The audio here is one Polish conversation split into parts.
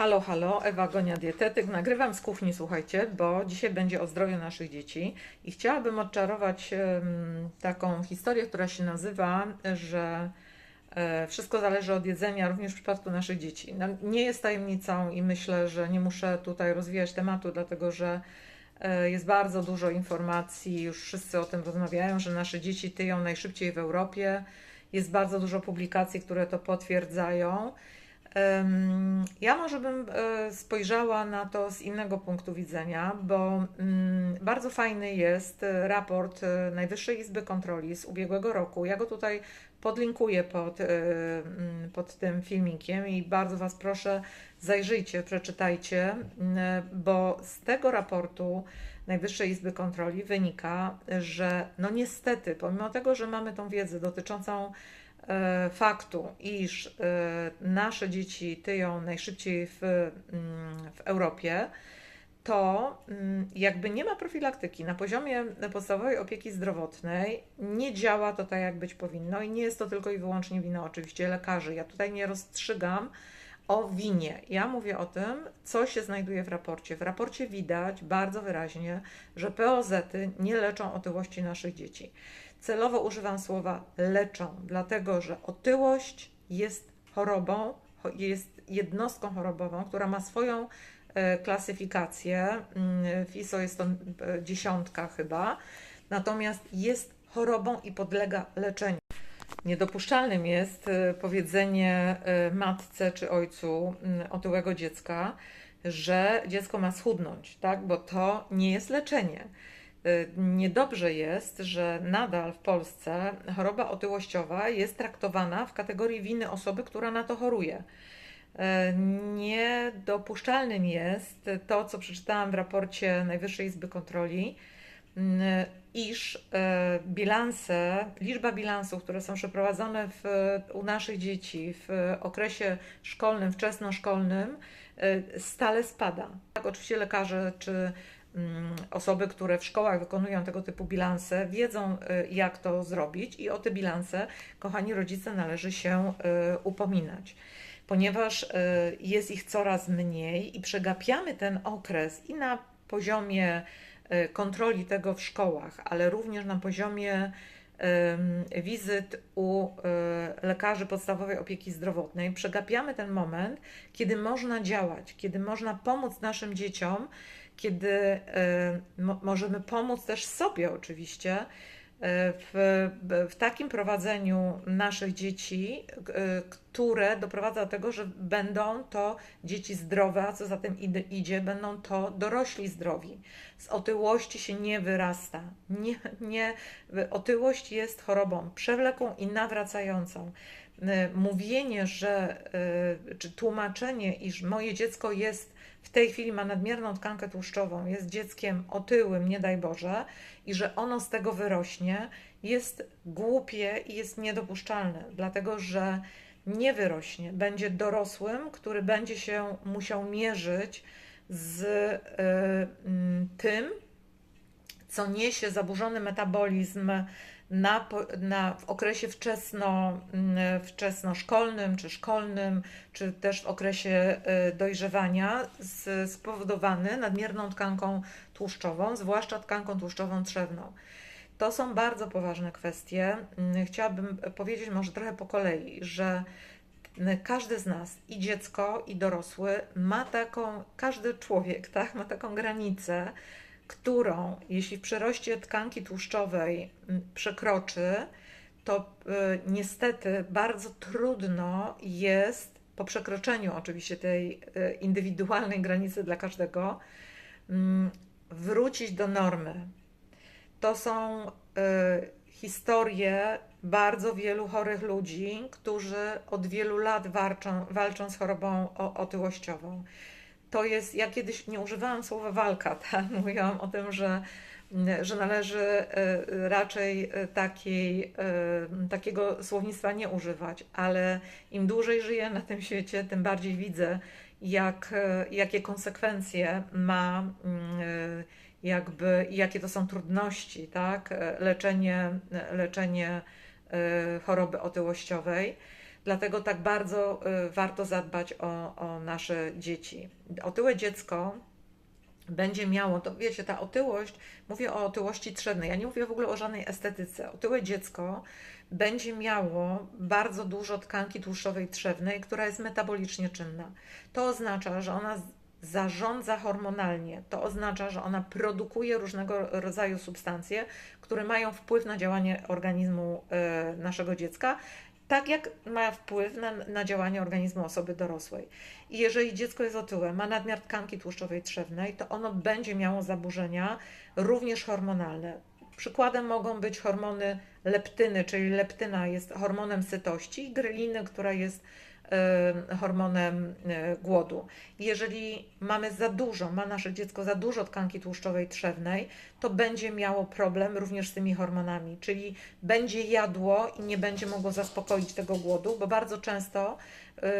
Halo, halo, Ewa Gonia Dietetyk. Nagrywam z kuchni, słuchajcie, bo dzisiaj będzie o zdrowiu naszych dzieci i chciałabym odczarować taką historię, która się nazywa, że e, wszystko zależy od jedzenia, również w przypadku naszych dzieci. No, nie jest tajemnicą i myślę, że nie muszę tutaj rozwijać tematu, dlatego że e, jest bardzo dużo informacji, już wszyscy o tym rozmawiają, że nasze dzieci tyją najszybciej w Europie. Jest bardzo dużo publikacji, które to potwierdzają. Ja może bym e, spojrzała na to z innego punktu widzenia, bo mm, bardzo fajny jest raport e, Najwyższej Izby Kontroli z ubiegłego roku. Ja go tutaj podlinkuję pod, e, mm, pod tym filmikiem i bardzo Was proszę, zajrzyjcie, przeczytajcie, mm, bo z tego raportu Najwyższej Izby Kontroli wynika, że no niestety, pomimo tego, że mamy tą wiedzę dotyczącą faktu, iż e, nasze dzieci tyją najszybciej w, mm, w Europie, to mm, jakby nie ma profilaktyki na poziomie podstawowej opieki zdrowotnej, nie działa to tak, jak być powinno i nie jest to tylko i wyłącznie wina oczywiście lekarzy. Ja tutaj nie rozstrzygam o winie. Ja mówię o tym, co się znajduje w raporcie. W raporcie widać bardzo wyraźnie, że POZ-y nie leczą otyłości naszych dzieci. Celowo używam słowa leczą, dlatego że otyłość jest chorobą, cho- jest jednostką chorobową, która ma swoją e, klasyfikację. Mm, W ISO jest to e, dziesiątka chyba, natomiast jest chorobą i podlega leczeniu. Niedopuszczalnym jest e, powiedzenie e, matce czy ojcu mm, otyłego dziecka, że dziecko ma schudnąć, tak? bo to nie jest leczenie. E, Niedobrze jest, że nadal w Polsce choroba otyłościowa jest traktowana w kategorii winy osoby, która na to choruje. Niedopuszczalnym jest to, co przeczytałam w raporcie Najwyższej Izby Kontroli, iż e, bilanse, liczba bilansów, które są przeprowadzone w, u naszych dzieci w okresie szkolnym, wczesnoszkolnym, e, stale spada. Tak, oczywiście lekarze czy mm, osoby, które w szkołach wykonują tego typu bilanse, wiedzą, jak to zrobić, i o te bilanse, kochani rodzice, należy się upominać ponieważ jest ich coraz mniej i przegapiamy ten okres i na poziomie kontroli tego w szkołach, ale również na poziomie wizyt u e, lekarzy podstawowej opieki zdrowotnej. Przegapiamy ten moment, kiedy można działać, kiedy można pomóc naszym dzieciom, kiedy mo- możemy pomóc też sobie oczywiście w, w takim prowadzeniu naszych dzieci, e, które doprowadza do tego, że będą to dzieci zdrowe, a co za tym idzie, będą to dorośli zdrowi. Z otyłości się nie wyrasta. Nie, nie, otyłość jest chorobą przewlekłą i nawracającą. E, Mówienie, że, e, czy tłumaczenie, iż moje dziecko jest w tej chwili ma nadmierną tkankę tłuszczową, jest dzieckiem otyłym, nie daj Boże, i że ono z tego wyrośnie, jest głupie i jest niedopuszczalne, dlatego że nie wyrośnie. Będzie dorosłym, który będzie się musiał mierzyć z y, tym, co niesie zaburzony metabolizm na, na, w okresie wczesno, mm, wczesnoszkolnym czy szkolnym, czy też w okresie y, dojrzewania, z, spowodowany nadmierną tkanką tłuszczową, zwłaszcza tkanką tłuszczową trzewną. To są bardzo poważne kwestie. Mm, Chciałabym powiedzieć może trochę po kolei, że każdy z nas, i dziecko, i dorosły, ma taką, każdy człowiek, tak, ma taką granicę, którą, jeśli w przyroście tkanki tłuszczowej przekroczy, to y, niestety bardzo trudno jest po przekroczeniu oczywiście tej y, indywidualnej granicy dla każdego wrócić do normy. To są y, historie bardzo wielu chorych ludzi, którzy od wielu lat walczą, walczą z chorobą otyłościową. To jest, ja kiedyś nie używałam słowa walka, tak? mówiłam o tym, że, że należy e, raczej e, takiej, e, takiego słownictwa nie używać, ale im dłużej żyję na tym świecie, tym bardziej widzę, jak, jakie konsekwencje ma mm, jakby, jakie to są trudności, tak? Leczenie, leczenie choroby otyłościowej. Dlatego tak bardzo y, warto zadbać o, o nasze dzieci. Otyłe dziecko będzie miało, to wiecie, ta otyłość, mówię o otyłości trzewnej, ja nie mówię w ogóle o żadnej estetyce. Otyłe dziecko będzie miało bardzo dużo tkanki tłuszczowej trzewnej, która jest metabolicznie czynna. To oznacza, że ona zarządza hormonalnie. To oznacza, że ona produkuje różnego rodzaju substancje, które mają wpływ na działanie organizmu e, naszego dziecka, tak jak ma wpływ na, na działanie organizmu osoby dorosłej. I jeżeli dziecko jest otyłe, ma nadmiar tkanki tłuszczowej trzewnej, to ono będzie miało zaburzenia również hormonalne. Przykładem mogą być hormony leptyny, czyli leptyna jest hormonem sytości, i greliny, która jest hormonem e, głodu. Jeżeli mamy za dużo, ma nasze dziecko za dużo tkanki tłuszczowej trzewnej, to będzie miało problem również z tymi hormonami, czyli będzie jadło i nie będzie mogło zaspokoić tego głodu, bo bardzo często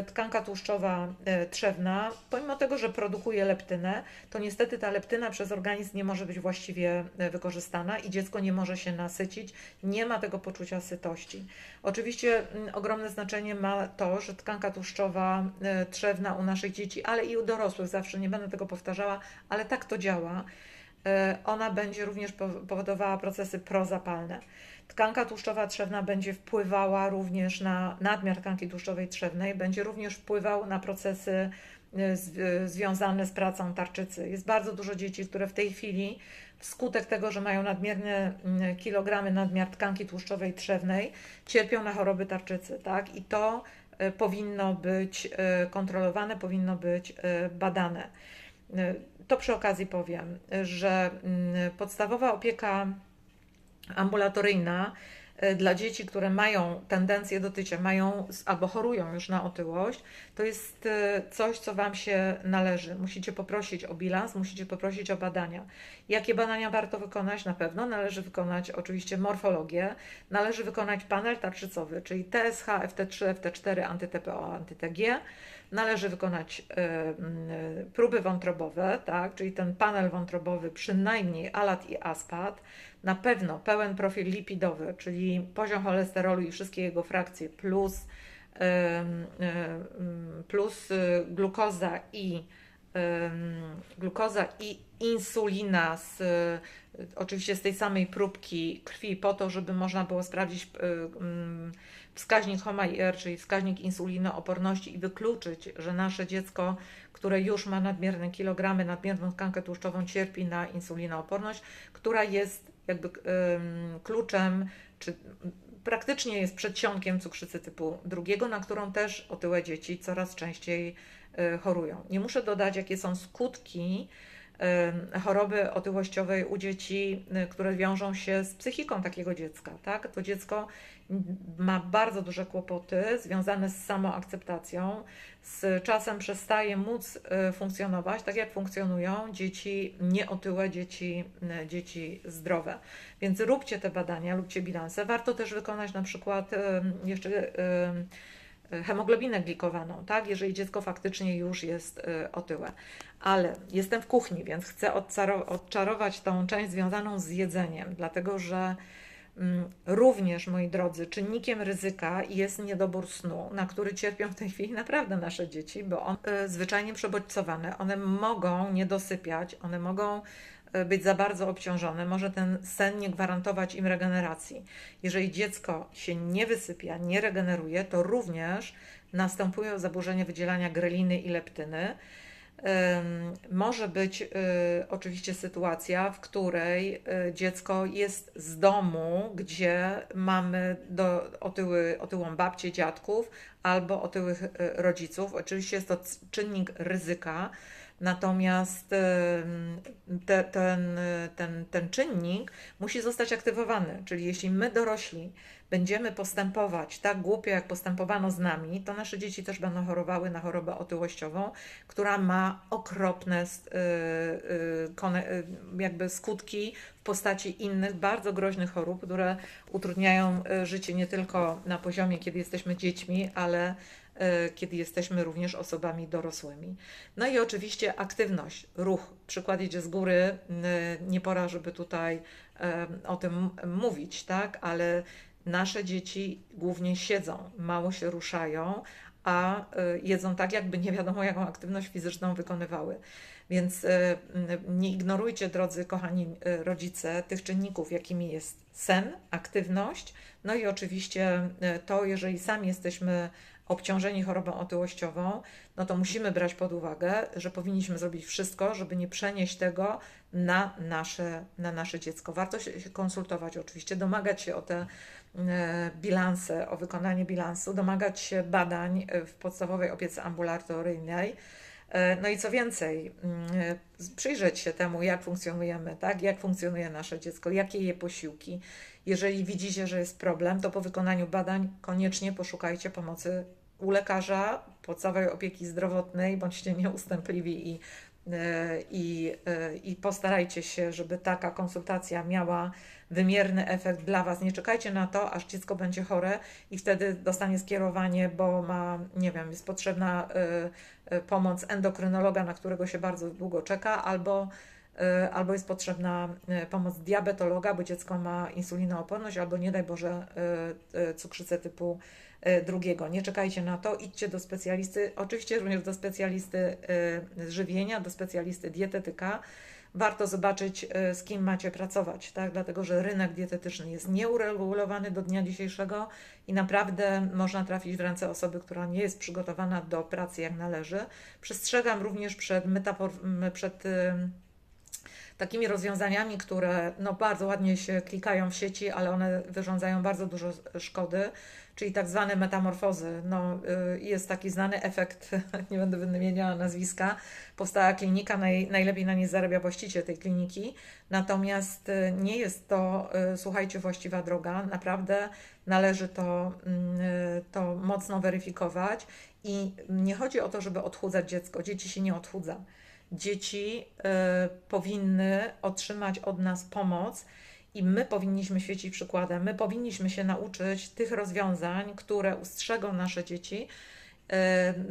tkanka tłuszczowa e, trzewna, pomimo tego, że produkuje leptynę, to niestety ta leptyna przez organizm nie może być właściwie e, wykorzystana i dziecko nie może się nasycić, nie ma tego poczucia sytości. Oczywiście mm, ogromne znaczenie ma to, że tkanka tłuszczowa trzewna u naszych dzieci, ale i u dorosłych, zawsze nie będę tego powtarzała, ale tak to działa, ona będzie również powodowała procesy prozapalne. Tkanka tłuszczowa trzewna będzie wpływała również na nadmiar tkanki tłuszczowej trzewnej, będzie również wpływał na procesy y, związane z pracą tarczycy. Jest bardzo dużo dzieci, które w tej chwili wskutek tego, że mają nadmierne mm, kilogramy nadmiar tkanki tłuszczowej trzewnej, cierpią na choroby tarczycy, tak? I to y, powinno być y, kontrolowane, powinno być badane. To przy okazji powiem, że mm, podstawowa opieka ambulatoryjna e, dla dzieci, które mają tendencję do tycia, mają albo chorują już na otyłość, to jest e, coś, co Wam się należy. Musicie poprosić o bilans, musicie poprosić o badania. Jakie badania warto wykonać? Na pewno należy wykonać oczywiście morfologię, należy wykonać panel tarczycowy, czyli TSH, FT3, FT4, anty-TPO, anty-TG. Należy wykonać y, y, próby wątrobowe, tak, czyli ten panel wątrobowy, przynajmniej alat i aspat na pewno pełen profil lipidowy, czyli poziom cholesterolu i wszystkie jego frakcje, plus, plus y, glukoza i glukoza i insulina z, oczywiście z tej samej próbki krwi po to, żeby można było sprawdzić wskaźnik HOMA-IR, czyli wskaźnik insulinooporności i wykluczyć, że nasze dziecko, które już ma nadmierne kilogramy, nadmierną tkankę tłuszczową, cierpi na insulinooporność, która jest jakby kluczem, czy praktycznie jest przedsionkiem cukrzycy typu drugiego, na którą też otyłe dzieci coraz częściej y, chorują. Nie muszę dodać, jakie są skutki choroby otyłościowej u dzieci, y, które wiążą się z psychiką takiego dziecka. Tak? To dziecko ma bardzo duże kłopoty związane z samoakceptacją, z czasem przestaje móc y, funkcjonować tak, jak funkcjonują dzieci nieotyłe, dzieci, y, dzieci zdrowe. Więc róbcie te badania, róbcie bilanse. Warto też wykonać na przykład jeszcze hemoglobinę glikowaną, tak? jeżeli dziecko faktycznie już jest otyłe. Ale jestem w kuchni, więc chcę odczarować tą część związaną z jedzeniem, dlatego że również, moi drodzy, czynnikiem ryzyka jest niedobór snu, na który cierpią w tej chwili naprawdę nasze dzieci, bo one zwyczajnie przebodźcowane, one mogą nie dosypiać, one mogą e, być za bardzo obciążone, może ten sen nie gwarantować im regeneracji. Jeżeli dziecko się nie wysypia, nie regeneruje, to również następują zaburzenia wydzielania greliny i leptyny, może być y, oczywiście sytuacja, w której y, dziecko jest z domu, gdzie mamy do, otyły, otyłą babcię, dziadków albo otyłych y, rodziców. Oczywiście jest to czynnik ryzyka, Natomiast te, ten, ten, ten czynnik musi zostać aktywowany, czyli jeśli my dorośli będziemy postępować tak głupio, jak postępowano z nami, to nasze dzieci też będą chorowały na chorobę otyłościową, która ma okropne y, y, y, jakby skutki w postaci innych bardzo groźnych chorób, które utrudniają życie nie tylko na poziomie, kiedy jesteśmy dziećmi, ale kiedy jesteśmy również osobami dorosłymi. No i oczywiście aktywność, ruch. Przykład idzie z góry. Nie pora, żeby tutaj o tym mówić, tak? Ale nasze dzieci głównie siedzą, mało się ruszają, a y, jedzą tak, jakby nie wiadomo, jaką aktywność fizyczną wykonywały. Więc y, nie ignorujcie, drodzy kochani y, rodzice, tych czynników, jakimi jest sen, aktywność, no i oczywiście to, jeżeli sami jesteśmy obciążeni chorobą otyłościową, no to musimy brać pod uwagę, że powinniśmy zrobić wszystko, żeby nie przenieść tego na nasze, na nasze dziecko. Warto się konsultować oczywiście, domagać się o te e, bilanse, o wykonanie bilansu, domagać się badań w podstawowej opiece ambulatoryjnej. E, no i co więcej, mm, e, przyjrzeć się temu, jak funkcjonujemy, tak? jak funkcjonuje nasze dziecko, jakie je posiłki. Jeżeli widzicie, że jest problem, to po wykonaniu badań koniecznie poszukajcie pomocy u lekarza podstawowej opieki zdrowotnej, bądźcie nieustępliwi i, e, i, e, i postarajcie się, żeby taka konsultacja miała wymierny efekt dla Was. Nie czekajcie na to, aż dziecko będzie chore i wtedy dostanie skierowanie, bo ma, nie wiem, jest potrzebna e, pomoc endokrynologa, na którego się bardzo długo czeka, albo albo jest potrzebna pomoc diabetologa, bo dziecko ma insulinooporność, albo nie daj Boże cukrzycę typu E, drugiego. Nie czekajcie na to, idźcie do specjalisty, oczywiście również do specjalisty e, żywienia, do specjalisty dietetyka. Warto zobaczyć, e, z kim macie pracować, tak? dlatego że rynek dietetyczny jest nieuregulowany do dnia dzisiejszego i naprawdę można trafić w ręce osoby, która nie jest przygotowana do pracy jak należy. Przestrzegam również przed, metafor- przed takimi rozwiązaniami, które no, bardzo ładnie się klikają w sieci, ale one wyrządzają bardzo dużo szkody czyli tak zwane metamorfozy. No, y, jest taki znany efekt, nie będę wymieniała nazwiska, powstała klinika, naj, najlepiej na nie zarabia właściciel tej kliniki, natomiast y, nie jest to, y, słuchajcie, właściwa droga, naprawdę należy to, mm, to mocno weryfikować i nie chodzi o to, żeby odchudzać dziecko, dzieci się nie odchudza. Dzieci powinny otrzymać od nas pomoc, i my powinniśmy świecić przykładem. My powinniśmy się nauczyć tych rozwiązań, które ustrzegą nasze dzieci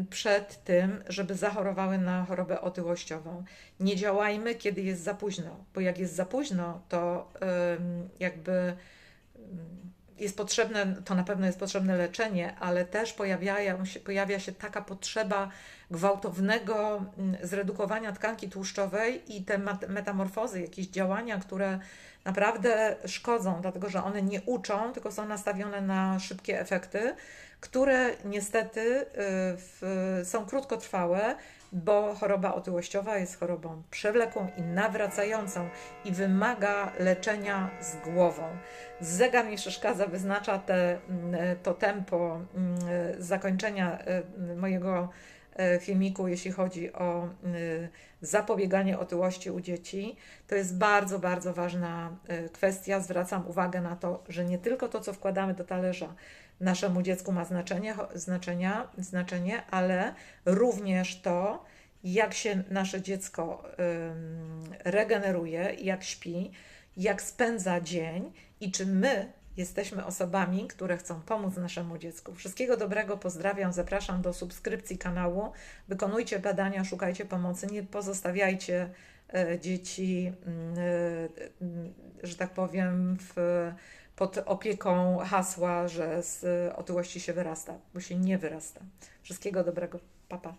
przed tym, żeby zachorowały na chorobę otyłościową. Nie działajmy, kiedy jest za późno, bo jak jest za późno, to jakby jest potrzebne, to na pewno jest potrzebne leczenie, ale też pojawia się, pojawia się taka potrzeba gwałtownego zredukowania tkanki tłuszczowej i te metamorfozy, jakieś działania, które naprawdę szkodzą, dlatego że one nie uczą, tylko są nastawione na szybkie efekty, które niestety y, w, są krótkotrwałe, bo choroba otyłościowa jest chorobą przewlekłą i nawracającą i wymaga leczenia z głową. Zegar mi przeszkadza, wyznacza te, mm, to tempo mm, zakończenia y, mojego filmiku, jeśli chodzi o zapobieganie otyłości u dzieci. To jest bardzo, bardzo ważna kwestia. Zwracam uwagę na to, że nie tylko to, co wkładamy do talerza, naszemu dziecku ma znaczenie, znaczenia, znaczenie, ale również to, jak się nasze dziecko regeneruje, jak śpi, jak spędza dzień i czy my jesteśmy osobami, które chcą pomóc naszemu dziecku. Wszystkiego dobrego, pozdrawiam, zapraszam do subskrypcji kanału. Wykonujcie badania, szukajcie pomocy, nie pozostawiajcie e, dzieci, mm, e, mm, że tak powiem, w, pod opieką hasła, że z otyłości się wyrasta, bo się nie wyrasta. Wszystkiego dobrego, papa.